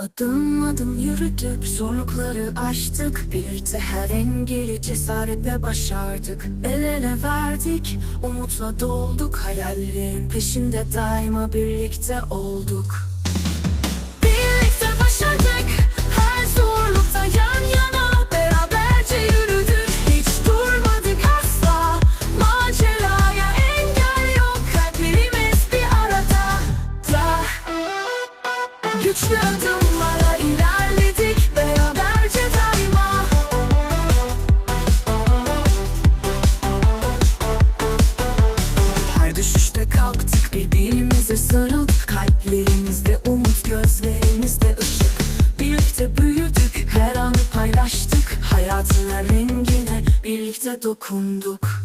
Adım adım yürüdük, zorlukları aştık. Birlikte her engeli cesaretle başardık. El ele verdik, umutla dolduk. Hayallerin peşinde daima birlikte olduk Güçlü adımlarla ilerledik. Beraberce daima. Her düşüşte kalktık birbirimize sarıldık. Kalplerimizde umut gözlerimizde ışık. Birlikte büyüdük her anı paylaştık. Hayatın rengine birlikte dokunduk